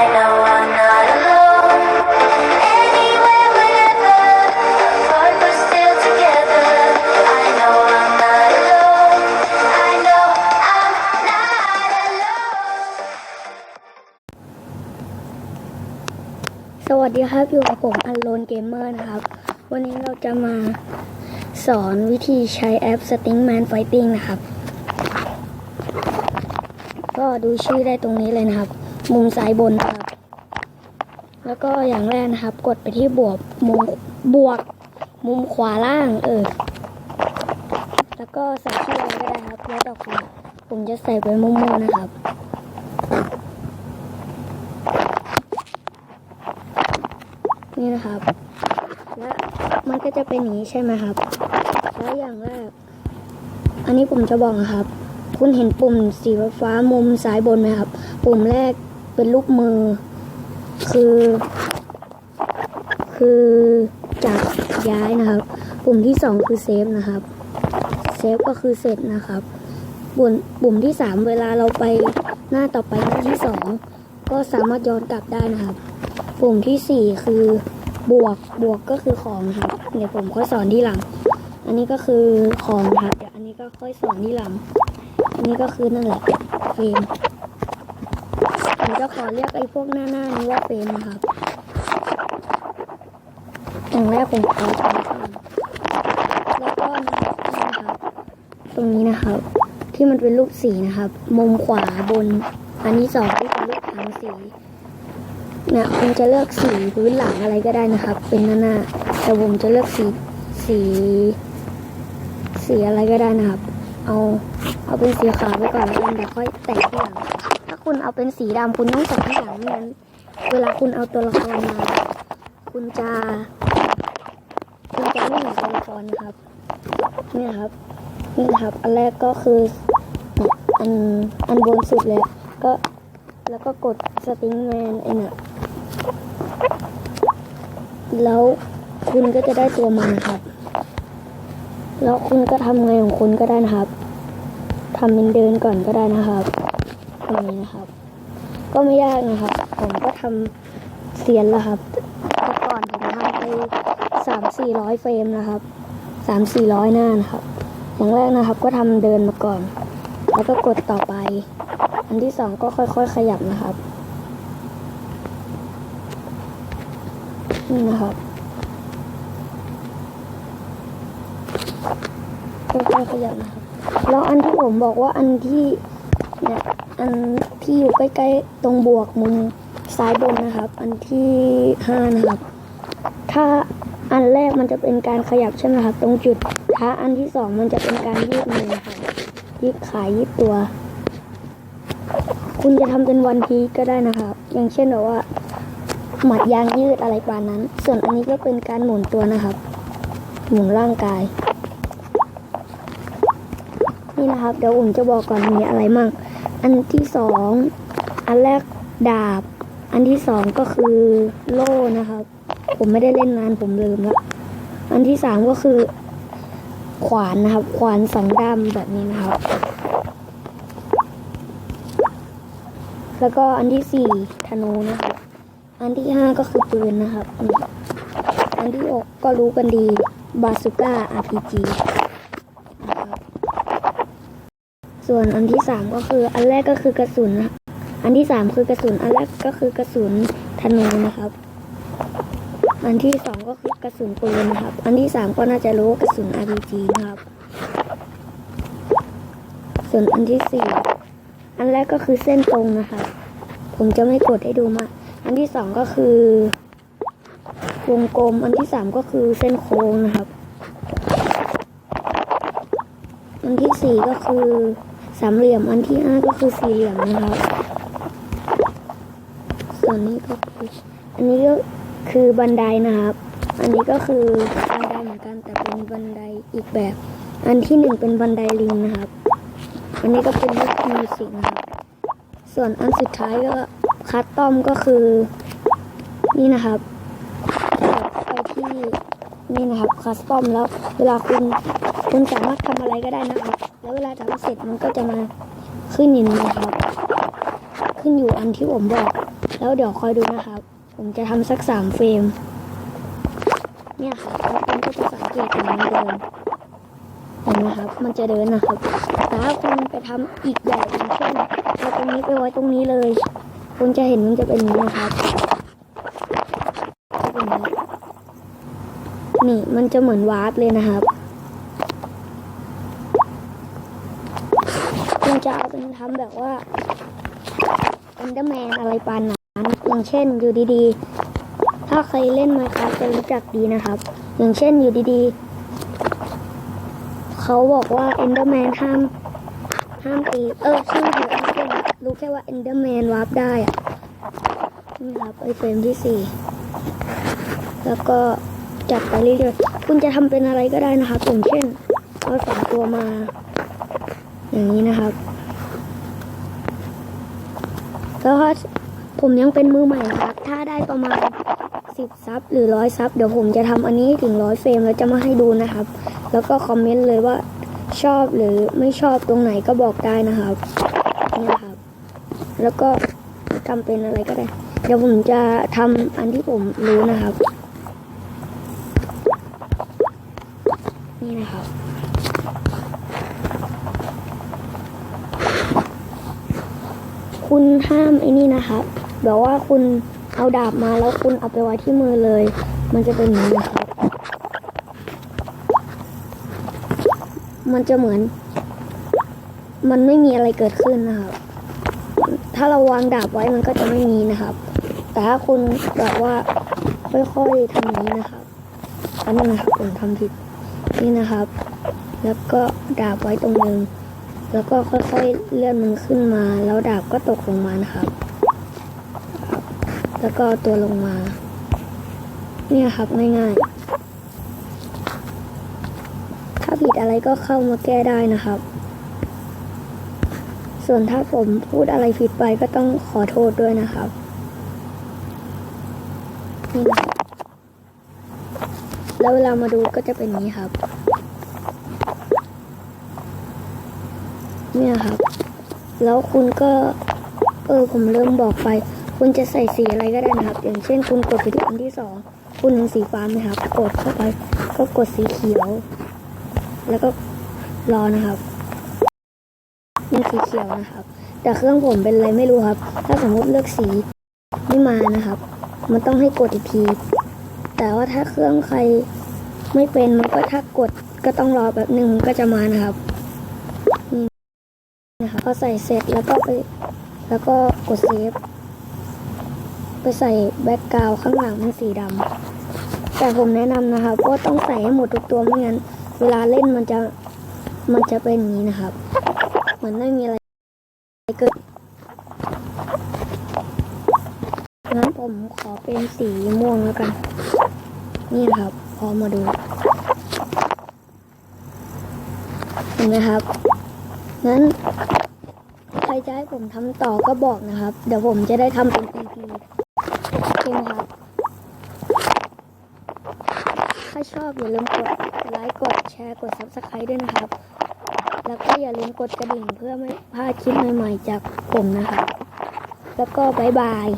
สวัสดีครับ อยู่กับผมอันโลนเกมเมอร์นะครับ วันนี้เราจะมาสอนวิธีใช้แอป Stingman Fighting นะครับ ก็ดูชื่อได้ตรงนี้เลยนะครับ มุมซ้ายบน แล้วก็อย่างแรกนะครับ กดไปที่บวกมุมบวกมุมขวาล่างเออ แล้วก็ใส่ชื่ออะไรก็ได้ครับแล้วแต่คุณผมจะใส่ไปมั่วๆนะครับนี่นะครับ และมันก็จะเป็นอย่างนี้ใช่ไหมครับ แล้วอย่างแรก อันนี้ผมจะบอกนะครับ คุณเห็นปุ่มสีฟ้ามุมซ้ายบนไหมครับ ปุ่มแรกเป็นลูกมือ คือ คือจับย้ายนะครับ ปุ่มที่สองคือเซฟนะครับเซฟก็คือเสร็จนะครับปุ่มปุ่มที่สามเวลาเราไปหน้าต่อไปหน้าที่สองก็สามารถย้อนกลับได้นะครับ ปุ่มที่สี่คือบวกบวกก็คือของครับเดี๋ยวผมค่อยสอนที่หลัง อันนี้ก็คือของครับเดี๋ยวอันนี้ก็ค่อยสอนที่หลัง อันนี้ก็คือนั่นแหละเฟรม ผมจะขอเรียกไอ้พวกหน้าหน้านี้ว่าเฟรมนะครับอย่างแรกผมขอใช้ก่อนแล้วก็นะครับตรงนี้นะครับ ที่มันเป็นลูกสีนะครับ มุมขวาบน อันที่สองที่เป็นลูกทางสีเนี่ยคุณจะเลือกสีพื้นหลังอะไรก็ได้นะครับ เป็นหน้าหน้าแต่ผมจะเลือกสีสีสีอะไรก็ได้นะครับ เอาเอาเป็นสีขาวไปก่อนแล้วกันเดี๋ยวค่อยแต่งที่หลัง คุณเอาเป็นสีดำคุณต้องแต่งที่หลังไม่งั้นเวลาคุณเอาตัวละครมา คุณจะ คุณจะไม่เห็นตัวละครนะครับนี่ครับนี่ครับ อันแรกก็คืออันอันบนสุดเลยก็แล้วก็กดสติงแมนไอ้เนี่ยแล้วคุณก็จะได้ตัวมานครับ แล้วคุณก็ทำไงของคุณก็ได้นะครับทำเป็นเดินก่อนก็ได้นะครับ ทำนี้นะครับ ก็ไม่ยากนะครับ ผมก็ทำเสียนแล้วครับแต่ก่อนผมทำไปสามสี่ร้อยเฟรมนะครับสามสี่ร้อยหน้านะครับ อย่างแรกนะครับก็ทำเดินมาก่อน แล้วก็กดต่อไป อันที่สองก็ค่อยๆขยับนะครับนี่นะครับค่อยๆขยับนะครับแล้วอันที่ผมบอกว่าอันที่เนี่ย อันที่อยู่ใกล้ๆตรงบวกมุมซ้ายบนนะครับ อันที่ห้านะครับ ถ้าอันแรกมันจะเป็นการขยับใช่ไหมครับ ตรงจุดถ้าอันที่สองมันจะเป็นการยืดมือนะครับยืดขายืดตัว คุณจะทำเป็นวันพีก็ได้นะครับ อย่างเช่นแบบว่า หมัดยางยืดอะไรประมาณนั้น ส่วนอันนี้ก็เป็นการหมุนตัวนะครับ หมุนร่างกาย นี่นะครับ เดี๋ยวผมจะบอกก่อนมีอะไรมั่ง อันที่สอง อันแรกดาบ อันที่สองก็คือโล่นะครับ ผมไม่ได้เล่นนานผมลืมแล้ว อันที่สามก็คือ ขวานนะครับ ขวานสองด้ามแบบนี้นะครับ แล้วก็อันที่สี่ธนูนะครับ อันที่ห้าก็คือปืนนะครับ อันที่หกก็รู้กันดีบาสุก้า RPG นะครับ ส่วนอันที่สามก็คืออันแรกก็คือกระสุนนะอันที่สามคือกระสุน อันแรกก็คือกระสุนธนูนะครับ อันที่สองก็คือกระสุนปืนนะครับ อันที่สามก็น่าจะรู้ว่ากระสุน RPG นะครับ ส่วนอันที่สี่อันแรกก็คือเส้นตรงนะครับ ผมจะไม่กดให้ดูมา อันที่สองก็คือ วงกลม อันที่สามก็คือเส้นโค้งนะครับ อันที่สี่ก็คือ สามเหลี่ยมอันที่ห้าก็คือสี่เหลี่ยมนะครับ ส่วนนี้ก็คืออันนี้ก็คือบันไดนะครับ อันนี้ก็คือบันไดเหมือนกันแต่เป็นบันไดอีกแบบ อันที่หนึ่งเป็นบันไดลิงนะครับ อันนี้ก็เป็นลูกมิวสิกนะครับส่วนอันสุดท้ายก็คัสตอมก็คือ นี่นะครับไปที่นี่นะครับคัสตอมแล้วเวลาคุณคุณสามารถทำอะไรก็ได้นะครับ แล้วเวลาทำเสร็จมันก็จะมาขึ้นอย่างนี้นะครับ ขึ้นอยู่อันที่ผมบอก แล้วเดี๋ยวคอยดูนะครับ ผมจะทำสักสามเฟรม เนี่ยครับแล้วคุณก็จะสังเกตตรงนี้เดินเห็นไหมครับ มันจะเดินนะครับแต่ถ้าคุณไปทำอีกแบบอย่างเช่นเอาตรงนี้ไปไว้ตรงนี้เลย คุณจะเห็นมันจะเป็นอย่างนี้นะครับเป็นนี้นี่มันจะเหมือนวาร์ปเลยนะครับ จะเอาเป็นทำแบบว่าเอนเดอร์แมนอะไรปานนั้นอย่างเช่นอยู่ดีๆ ถ้าใครเล่นมาครับจะรู้จักดีนะครับ อย่างเช่นอยู่ดีๆ เขาบอกว่าเอนเดอร์แมนห้ามห้ามตีเออช่างเถอะทุกคนรู้แค่ว่าเอนเดอร์แมนวาร์ปได้อะนี่ครับไอเฟรมที่สี่แล้วก็จัดไปเรื่อยๆคุณจะทำเป็นอะไรก็ได้นะครับอย่างเช่นเอาสองตัวมา อย่างนี้นะครับแล้วก็ผมยังเป็นมือใหม่ครับ ถ้าได้ประมาณสิบซับหรือร้อยซับเดี๋ยวผมจะทำอันนี้ถึงร้อยเฟรมแล้วจะมาให้ดูนะครับ แล้วก็คอมเมนต์เลยว่าชอบหรือไม่ชอบตรงไหนก็บอกได้นะครับนี่นะครับ แล้วก็ทำเป็นอะไรก็ได้ เดี๋ยวผมจะทำอันที่ผมรู้นะครับ นี่นะครับ คุณห้ามไอ้นี่นะครับแบบว่าคุณเอาดาบมาแล้วคุณเอาไปไว้ที่มือเลย มันจะเป็นอย่างนี้ครับ มันจะเหมือน มันไม่มีอะไรเกิดขึ้นนะครับ ถ้าเราวางดาบไว้มันก็จะไม่มีนะครับ แต่ถ้าคุณแบบว่าค่อยๆทำอย่างนี้นะครับอันนี้นะครับผมทำผิดนี่นะครับ แล้วก็ดาบไว้ตรงนึง แล้วก็ค่อยๆเลื่อนมันขึ้นมา แล้วดาบก็ตกลงมานะครับ แล้วก็เอาตัวลงมา เนี่ยครับง่ายๆ ถ้าผิดอะไรก็เข้ามาแก้ได้นะครับ ส่วนถ้าผมพูดอะไรผิดไปก็ต้องขอโทษด้วยนะครับนี่นะแล้วเวลามาดูก็จะเป็นนี้ครับ เนี่ยครับ แล้วคุณก็เออผมเริ่มบอกไป คุณจะใส่สีอะไรก็ได้นะครับ อย่างเช่นคุณกดไปที่อันที่สองคุณเห็นสีฟ้าไหมครับ กดเข้าไป ก็กดสีเขียว แล้วก็รอนะครับนี่สีเขียวนะครับ แต่เครื่องผมเป็นอะไรไม่รู้ครับ ถ้าสมมติเลือกสีไม่มานะครับ มันต้องให้กดอีกที แต่ว่าถ้าเครื่องใครไม่เป็นมันก็ถ้ากดก็ต้องรอแบบหนึ่งก็จะมานะครับ นะคะพอใส่เสร็จแล้วก็ไปแล้วก็กดเซฟ ไปใส่แบ็กกราวข้างหลังเป็นสีดำแต่ผมแนะนำนะครับว่าต้องใส่ให้หมดทุกตัวไม่งั้น เวลาเล่นมันจะมันจะเป็นอย่างนี้นะครับเหมือนไม่มีอะไรเกิดงั้นผมขอเป็นสีม่วงแล้วกัน นี่ครับพอมาดู เห็นไหมครับ งั้นใครจะให้ผมทำต่อก็บอกนะครับ เดี๋ยวผมจะได้ทำเป็น EP โอเคไหมครับ ถ้าชอบอย่าลืมกดไลค์กดแชร์กด Subscribe ด้วยนะครับ แล้วก็อย่าลืมกดกระดิ่งเพื่อไม่พลาดคลิปใหม่ๆจากผมนะครับ แล้วก็บายบาย